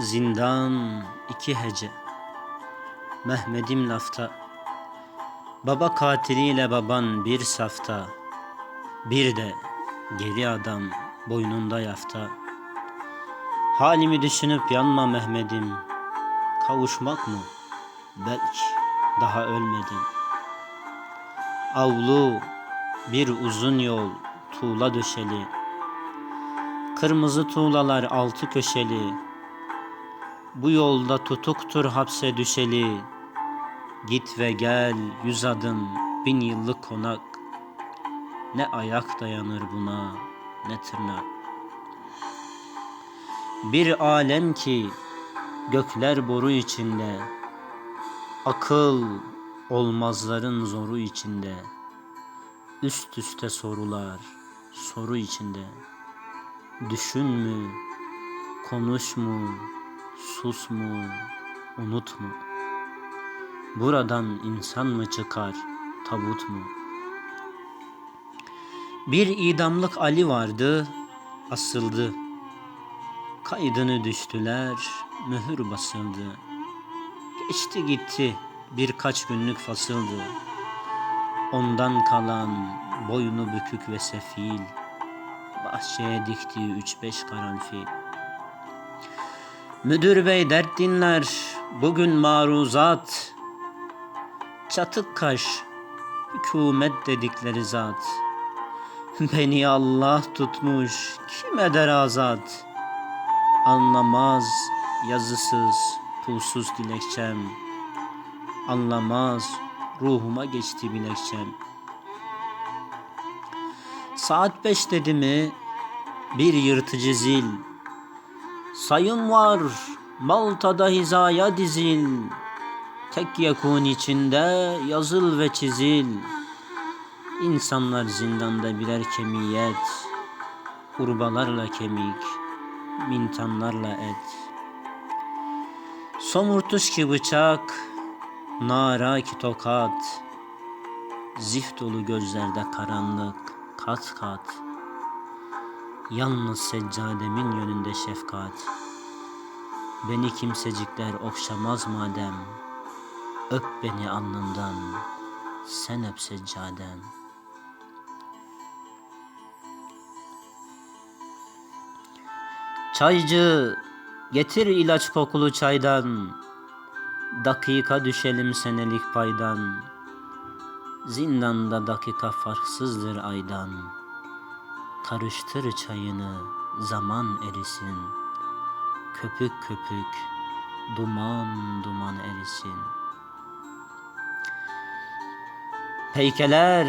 Zindan iki hece. Mehmet'im lafta. Baba katiliyle baban bir safta. Bir de geri adam boynunda yafta. Halimi düşünüp yanma Mehmet'im. Kavuşmak mı? Belki daha ölmedim. Avlu bir uzun yol tuğla döşeli. Kırmızı tuğlalar altı köşeli Bu yolda tutuktur hapse düşeli. Git ve gel yüz adım bin yıllık konak. Ne ayak dayanır buna ne tırnak. Bir alem ki gökler boru içinde Akıl olmazların zoru içinde. Üst üste sorular soru içinde. Düşün mü, konuş mu, sus mu, unut mu? Buradan insan mı çıkar, tabut mu? Bir idamlık Ali vardı, asıldı. Kaydını düştüler, mühür basıldı. Geçti gitti, birkaç günlük fasıldı. Ondan kalan boynu bükük ve sefil, bahçeye diktiği üç beş karanfil. Müdür bey dert dinler, bugün maruzat. Çatık kaş, hükümet dedikleri zat. Beni Allah tutmuş, kim eder azat? Anlamaz yazısız, pulsuz dilekçem. Anlamaz ruhuma geçti bilekçem. Saat beş dedi mi bir yırtıcı zil. Sayım var Malta'da hizaya dizil. Tek yakun içinde yazıl ve çizil. İnsanlar zindanda birer kemiyet. Kurbalarla kemik, mintanlarla et. Somurtuş ki bıçak, nara ki tokat. Zift dolu gözlerde karanlık, kat kat. Yalnız seccademin yönünde şefkat. Beni kimsecikler okşamaz madem. Öp beni alnından, sen öp seccadem. Çaycı, getir ilaç kokulu çaydan. Dakika düşelim senelik paydan. Zindanda dakika farksızdır aydan. Karıştır çayını, zaman erisin. Köpük köpük, duman duman erisin. Peykeler,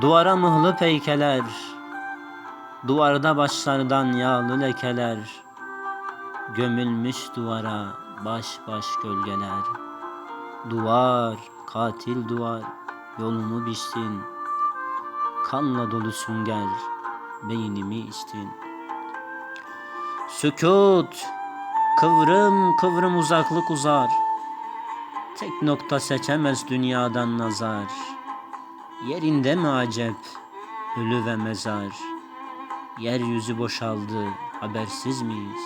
duvara mıhlı peykeler. Duvarda başlardan yağlı lekeler. Gömülmüş duvara baş baş gölgeler. Duvar, katil duvar, yolumu biçtin. Kanla dolu sünger, beynimi içtin. Sükut, kıvrım kıvrım uzaklık uzar. Tek nokta seçemez dünyadan nazar. Yerinde mi acep, ölü ve mezar. Yeryüzü boşaldı, habersiz miyiz?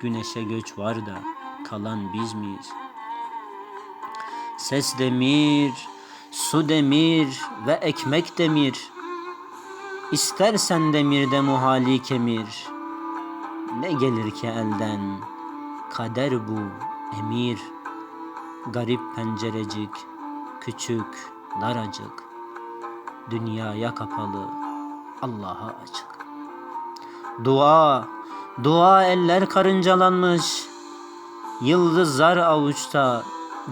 Güneşe göç var da, kalan biz miyiz? Ses demir, su demir ve ekmek demir. İstersen demirde muhali kemir. Ne gelir ki elden? Kader bu, emir. Garip pencerecik, küçük, daracık. Dünyaya kapalı, Allah'a açık. Dua, dua eller karıncalanmış. Yıldızlar avuçta,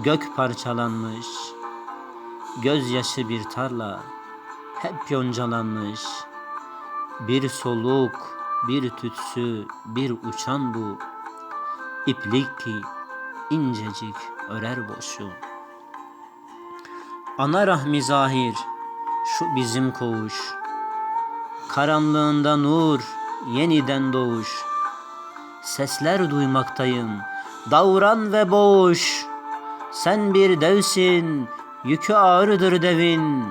gök parçalanmış. Gözyaşı bir tarla, hep yoncalanmış. Bir soluk, bir tütsü, bir uçan bu. İplik ki incecik örer boşu. Ana rahmi zahir, şu bizim koğuş. Karanlığında nur, yeniden doğuş. Sesler duymaktayım, davran ve boğuş. Sen bir devsin, yükü ağırdır devin.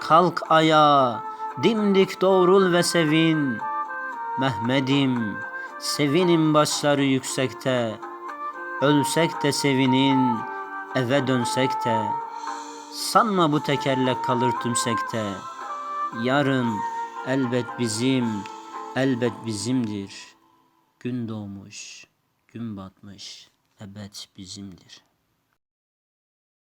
Kalk ayağa, dimdik doğrul ve sevin. Mehmet'im, Sevinin başları yüksekte, ölsek de sevinin, eve dönsek de. Sanma bu tekerlek kalır tümsekte. Yarın elbet bizim, elbet bizimdir. Gün doğmuş, gün batmış, ebed bizimdir.